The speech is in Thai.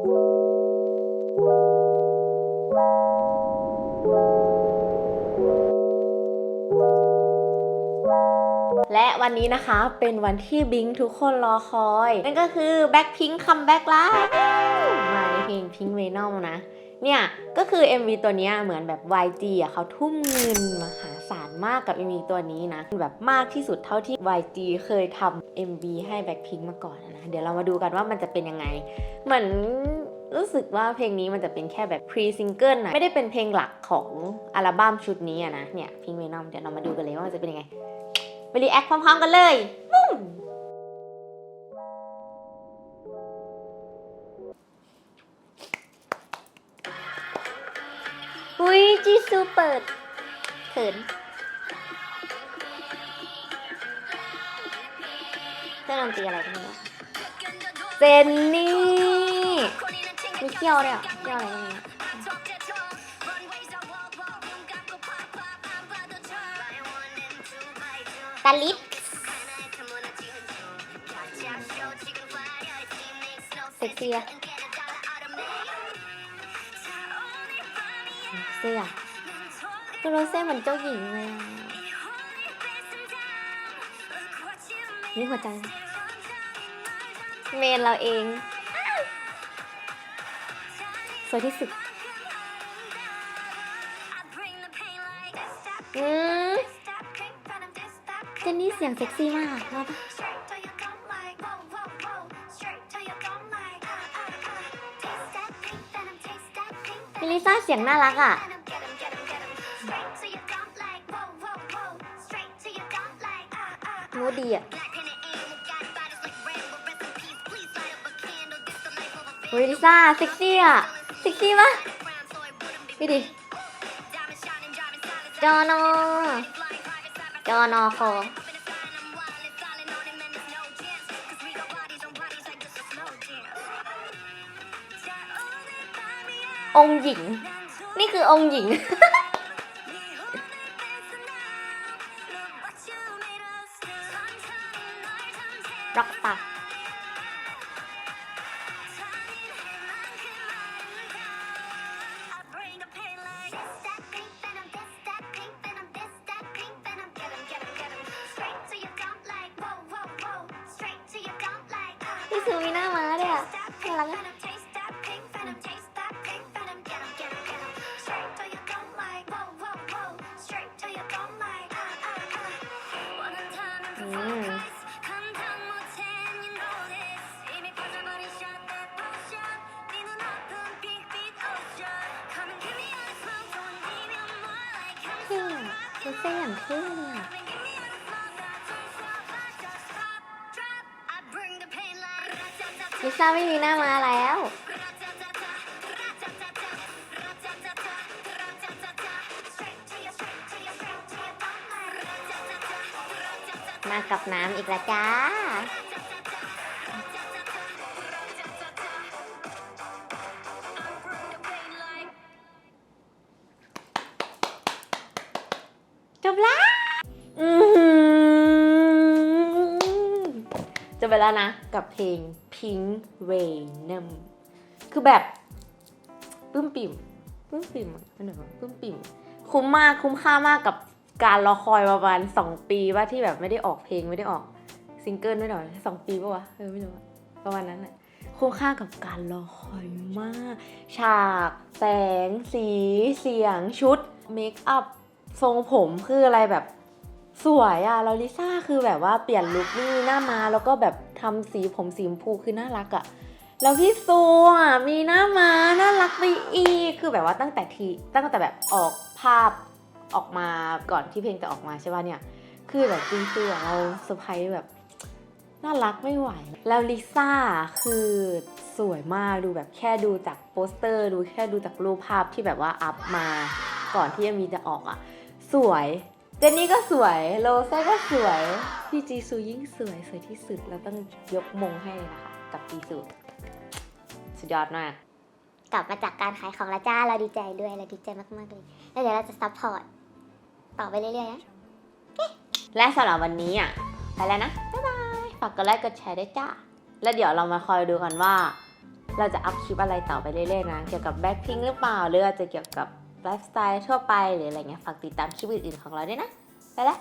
และวันนี้นะคะเป็นวันที่บิงทุกคนรอคอย นั่นก็คือ Blackpink Comeback Live มาในเพลง Pink Venom นะ เนี่ย ก็คือ MV ตัวนี้เหมือนแบบ YG อะเขาทุ่มเงินมา มากกับ MV ตัวนี้นะแบบมากที่สุดเท่าที่ YG เคยทำ MV ให้ Blackpink มาก่อนนะ เดี๋ยวเรามาดูกันว่ามันจะเป็นยังไง เหมือนรู้สึกว่าเพลงนี้มันจะเป็นแค่แบบ pre single นะไม่ได้เป็นเพลงหลักของอัลบั้มชุดนี้นะ เนี่ย Pink Venom เดี๋ยวเรามาดูกันเลยว่าจะเป็นยังไง ไปรีแอคพร้อมๆกันเลยปุ้มอุ้ยจีซูเปิดเขิน รื่องดนตรีอะไรกันเนี่ยเจนนี่มีเขี้ยวด้วยอะเขี้ยวอะไรกันเนี่ยตาลิปเซ็กซี่อะเสื้อคือโรเซ่เหมือนเจ้าหญิงเลยอะนี่หัวใจ เมนเราเอง สวยที่สุด อืมเจนนี่เสียงเซ็กซี่มากชอบปะมิลิซ่าเสียงน่ารักอะมูดดีอะ เฮ้ยลิซ่าเซ็กซี่อะเซ็กซี่ปะพี่ดิจอนอจอนอคอองหญิง นี่คือองหญิงร็อกตา พี่ซูมีหน้าม้าด้วยอะน่ารักอะอืมเท่อะเส้นอย่างเท่เลยอะ ลิซ่าไม่มีหน้ามาแล้ว มากับน้ำอีกแล้วจ้าจบแล้ว จบไปแล้วนะ กับเพลง Pink Venom คือแบบปื้มปิ่มปื้มปิ่มอะเป็นแบบปื้มปิ่ม คุ้มมากคุ้มค่ามากกับการรอคอยประมาณสองปีว่าที่แบบไม่ได้ออกเพลงไม่ได้ออกซิงเกิลไม่ได้ออกสองปีปะวะเออไม่รู้อะประมาณนั้นแหละคุ้มค่ากับการรอคอยมาก ฉาก แสง สี เสียงชุดเมคอัพทรงผมคืออะไรแบบ สวยอะแล้วลิซ่าคือแบบว่าเปลี่ยนลุคนี่หน้ามาแล้วก็แบบทำสีผมสีชมพูคือน่ารักอะแล้วพี่ซูอะมีหน้ามาน่ารักไปอีกคือแบบว่าตั้งแต่ทีตั้งแต่แบบออกภาพออกมาก่อนที่เพลงจะออกมาใช่ป่ะเนี่ย คือแบบจริงๆอเราเซอร์ไพรส์แบบน่ารักไม่ไหว แล้วลิซ่าคือสวยมากดูแบบแค่ดูจากโปสเตอร์ ดูแค่ดูจากรูปภาพที่แบบว่าอัพมาก่อนที่จะมีจะออกอะ สวย เจนนี่ก็สวย โลเซ่ก็สวย พี่จีซูยิ่งสวยสวยที่สุดแล้วต้องยกมงให้เลยนะคะ กับจีซูสุดยอดมาก กลับมาจากการขายของแล้วจ้าเราดีใจด้วยเราดีใจมากๆเลยแล้วเดี๋ยวเราจะซัพพอร์ตต่อไปเรื่อยๆนะและสำหรับวันนี้อะไปแล้วนะบ๊ายบายฝากกดไลค์กดแชร์ด้วยจ้าแล้วเดี๋ยวเรามาคอยดูกันว่า เราจะอัพคลิปอะไรต่อไปเรื่อยๆนะ เกี่ยวกับแบ็คพิงหรือเปล่าหรืออาจจะเกี่ยวกับ ไลฟ์สไตล์ทั่วไปหรืออะไรเงี้ยฝากติดตามคลิปอื่นๆของเราด้วยนะ ไปละ